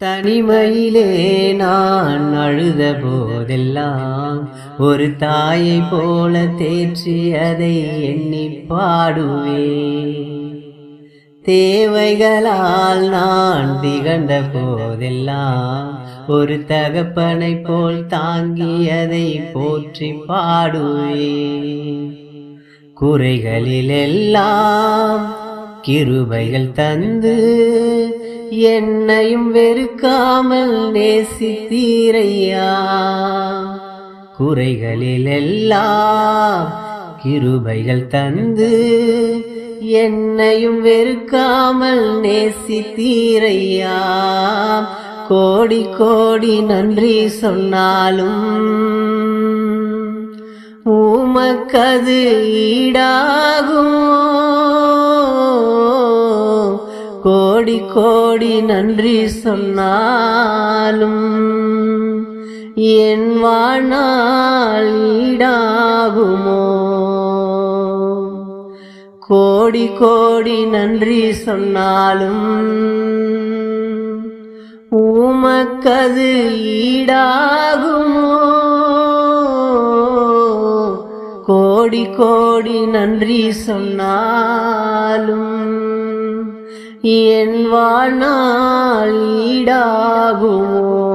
தனிமையிலே நான் அழுத போதெல்லாம் ஒரு தாயை போல தேற்றி அதை எண்ணி பாடுவே தேவைகளால் நான் திகழ்ந்த போதெல்லாம் ஒரு தகப்பனை போல் தாங்கி அதை போற்றி பாடுவே குறைகளிலெல்லாம் கிருபைகள் தந்து என்னையும் வெறுக்காமல் நேசித்தீரையா? குறைகளிலெல்லாம் கிருபைகள் தந்து என்னையும் வெறுக்காமல் நேசித்தீரையா? கோடி கோடி நன்றி சொன்னாலும் உமக்கது ஈடாகும். கோடி கோடி நன்றி சொன்னாலும் என் வாழ்நாள் ஈடாகுமோ? கோடி கோடி நன்றி சொன்னாலும் உமக்கது ஈடாகுமோ? கோடி கோடி நன்றி சொன்னாலும் என் வாழ்நாள் ஈடாகுமோ?